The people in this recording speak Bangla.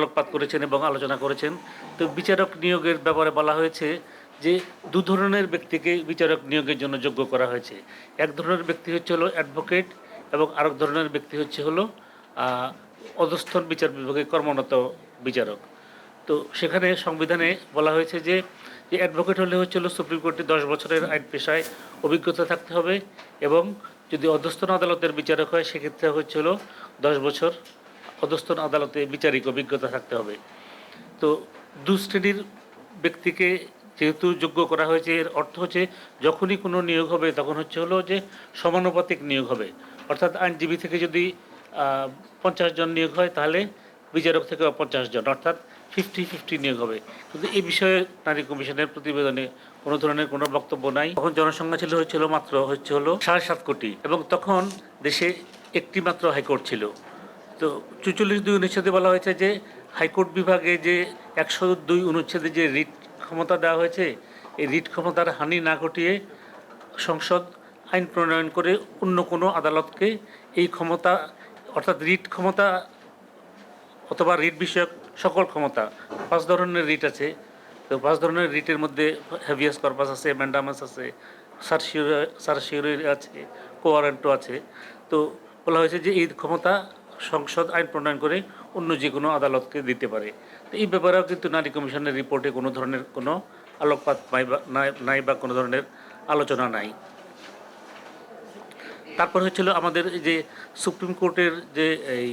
আলোকপাত করেছেন এবং আলোচনা করেছেন। তো বিচারক নিয়োগের ব্যাপারে বলা হয়েছে যে দু ধরনের ব্যক্তিকে বিচারক নিয়োগের জন্য যোগ্য করা হয়েছে। এক ধরনের ব্যক্তি হচ্ছে হলো অ্যাডভোকেট এবং আরেক ধরনের ব্যক্তি হচ্ছে হলো অধস্থন বিচার বিভাগে কর্মরত বিচারক। তো সেখানে সংবিধানে বলা হয়েছে যে যে অ্যাডভোকেট হলে হচ্ছে হলো সুপ্রিম কোর্টে দশ বছরের আইন পেশায় অভিজ্ঞতা থাকতে হবে এবং যদি অধস্থন আদালতের বিচারক হয়, সেক্ষেত্রে হচ্ছে হলো দশ বছর অধস্থন আদালতে বিচারিক অভিজ্ঞতা থাকতে হবে। তো দু শ্রেণির ব্যক্তিকে যেহেতু যোগ্য করা হয়েছে, এর অর্থ হচ্ছে যখনই কোনো নিয়োগ হবে, তখন হচ্ছে হলো যে সমানুপাতিক নিয়োগ হবে। অর্থাৎ আইনজীবী থেকে যদি পঞ্চাশ জন নিয়োগ হয়, তাহলে বিচারক থেকে পঞ্চাশ জন, অর্থাৎ ফিফটি ফিফটি নিয়োগ হবে। কিন্তু এই বিষয়ে নারী কমিশনের প্রতিবেদনে কোনো ধরনের কোনো বক্তব্য নাই। তখন জনসংখ্যা ছিল, হচ্ছিল মাত্র হচ্ছে হলো সাড়ে সাত কোটি, এবং তখন দেশে একটি মাত্র হাইকোর্ট ছিল। তো চুচল্লিশ দুই অনুচ্ছেদে বলা হয়েছে যে হাইকোর্ট বিভাগে যে একশো দুই অনুচ্ছেদে যে রিট ক্ষমতা দেওয়া হয়েছে, এই রিট ক্ষমতার হানি না ঘটিয়ে সংসদ আইন প্রণয়ন করে অন্য কোনো আদালতকে এই ক্ষমতা, অর্থাৎ রিট ক্ষমতা অথবা রিট বিষয়ক সকল ক্ষমতা, পাঁচ ধরনের রিট আছে। তো পাঁচ ধরনের রিটের মধ্যে হ্যাভিয়াস কর্পাস আছে ম্যান্ডামাস আছে সারশিওর সারশিওরি আছে কোয়ারেন্টো আছে। তো বলা হয়েছে যে এই ক্ষমতা সংসদ আইন প্রণয়ন করে অন্য যে কোনো আদালতকে দিতে পারে। এই ব্যাপারেও কিন্তু নারী কমিশনের রিপোর্টে কোনো ধরনের কোনো আলোকপাত নাই বা কোনো ধরনের আলোচনা নাই। তারপর হচ্ছিল আমাদের যে সুপ্রিম কোর্টের যে এই